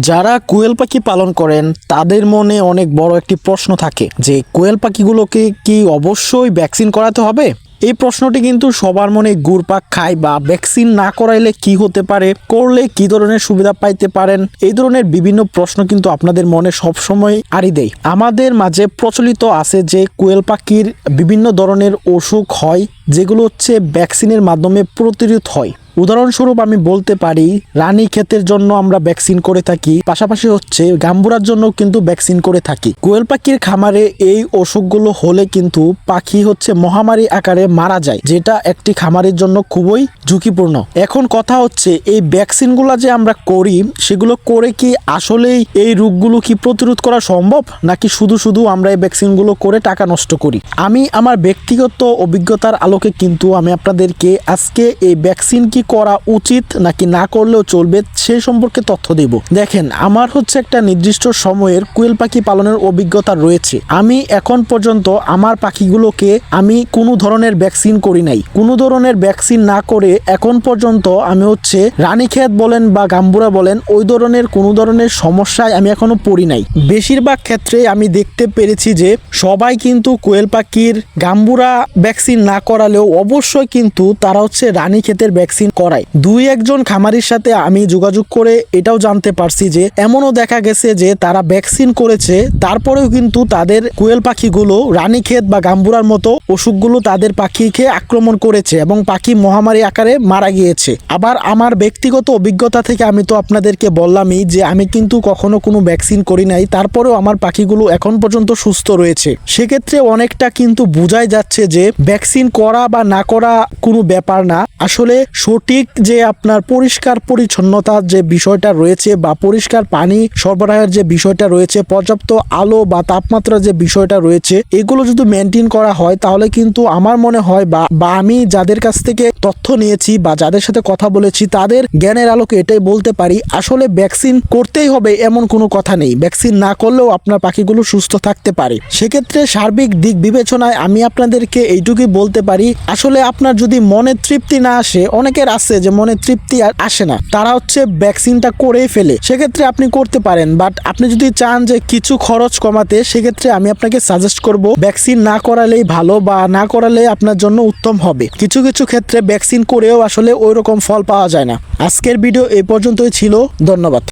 যারা কোয়েল পাখি পালন করেন, তাদের মনে অনেক বড় একটি প্রশ্ন থাকে যে, কোয়েল পাখিগুলোকে কি অবশ্যই ভ্যাকসিন করাতে হবে? এই প্রশ্নটি কিন্তু সবার মনে ঘুরপাক খায় বা ভ্যাকসিন না করাইলে কি হতে পারে, করলে কি ধরনের সুবিধা পাইতে পারেন, এই ধরনের বিভিন্ন প্রশ্ন কিন্তু আপনাদের মনে সবসময় আড়ি দেয়। আমাদের মাঝে প্রচলিত আছে যে, কোয়েল পাখির বিভিন্ন ধরনের অসুখ হয় যেগুলো হচ্ছে ভ্যাকসিনের মাধ্যমে প্রতিরোধ হয়। উদাহরণস্বরূপ আমি বলতে পারি, রানী ক্ষেতের জন্য আমরা ভ্যাকসিন করে থাকি, পাশাপাশি হচ্ছে গাম্বুরার জন্য কিন্তু ভ্যাকসিন করে থাকি। কোয়েল পাখির খামারে এই অসুখগুলো হলে কিন্তু পাখি হচ্ছে মহামারী আকারে মারা যায়, যেটা একটি খামারের জন্য খুবই ঝুঁকিপূর্ণ। এখন কথা হচ্ছে, এই ভ্যাকসিনগুলো যে আমরা করি, সেগুলো করে কি আসলেই এই রোগগুলো কি প্রতিরোধ করা সম্ভব? নাকি শুধু শুধু আমরা এই ভ্যাকসিনগুলো করে টাকা নষ্ট করি? আমি আমার ব্যক্তিগত অভিজ্ঞতার আলোকে কিন্তু আমি আপনাদেরকে আজকে এই ভ্যাকসিন কি করা উচিত নাকি না করলেও চলবে সেই সম্পর্কে তথ্য দেব। দেখেন, আমার হচ্ছে একটা নির্দিষ্ট সময়ের কুয়েল পাখি পালনের অভিজ্ঞতা রয়েছে। আমি এখন পর্যন্ত আমার পাখিগুলোকে আমি কোনো ধরনের ভ্যাকসিন করি নাই। কোনো ধরনের ভ্যাকসিন না করে এখন পর্যন্ত আমি হচ্ছে রানীক্ষেত বলেন বা গাম্বুরা বলেন, ওই ধরনের কোনো ধরনের সমস্যায় আমি এখনও পড়ি নাই। বেশিরভাগ ক্ষেত্রে আমি দেখতে পেরেছি যে সবাই কিন্তু কোয়েল পাখির গাম্বুরা ভ্যাকসিন না করালেও অবশ্যই কিন্তু তারা হচ্ছে রানী ক্ষেতের ভ্যাকসিন করায়। দুই একজন খামারির সাথে আমি যোগাযোগ করে এটাও জানতে পারছি যে, এমনও দেখা গেছে যে তারা ভ্যাকসিন করেছে, তারপরেও কিন্তু তাদের কোয়েল পাখিগুলো রানীক্ষেত বা গাম্বুরার মতো অসুখগুলো তাদের পাখিকে আক্রমণ করেছে এবং পাখি মহামারী আকারে মারা গিয়েছে। আবার আমার ব্যক্তিগত অভিজ্ঞতা থেকে আমি তো আপনাদেরকে বললামই যে, আমি কিন্তু কখনো কোনো ভ্যাকসিন করি নাই, তারপরেও আমার পাখিগুলো এখন পর্যন্ত সুস্থ রয়েছে। সেক্ষেত্রে অনেকটা কিন্তু বোঝাই যাচ্ছে যে ভ্যাকসিন করা বা না করা কোনো ব্যাপার না। আসলে সঠিক যে আপনার পরিষ্কার পরিচ্ছন্নতার যে বিষয়টা রয়েছে বা পরিষ্কার পানি সরবরাহের যে বিষয়টা রয়েছে, পর্যাপ্ত আলো বা তাপমাত্রার যে বিষয়টা রয়েছে, এগুলো যদি মেনটেন করা হয় তাহলে কিন্তু আমার মনে হয় বা বা আমি যাদের কাছ থেকে তথ্য নিয়েছি বা যাদের সাথে কথা বলেছি তাদের জ্ঞানের আলোকে এটাই বলতে পারি, আসলে ভ্যাকসিন করতেই হবে এমন কোনো কথা নেই। ভ্যাকসিন না করলেও আপনার পাখিগুলো সুস্থ থাকতে পারে। সেক্ষেত্রে সার্বিক দিক বিবেচনায় আমি আপনাদেরকে এইটুকুই বলতে পারি আসলে আপনার যদি মনে তৃপ্তি না আসে, অনেকের আছে যে মনে তৃপ্তি আসে না। তারা হচ্ছে ভ্যাকসিনটা করেই ফেলে। সেক্ষেত্রে আপনি করতে পারেন, বাট আপনি যদি চান যে কিছু খরচ কমাতে, সেক্ষেত্রে আমি আপনাকে সাজেস্ট করব, ভ্যাকসিন না করালেই ভালো বা না করালে আপনার জন্য উত্তম হবে। কিছু কিছু ক্ষেত্রে ভ্যাকসিন করেও আসলে ওই রকম ফল পাওয়া যায় না। আজকের ভিডিও এই পর্যন্তই ছিল। ধন্যবাদ।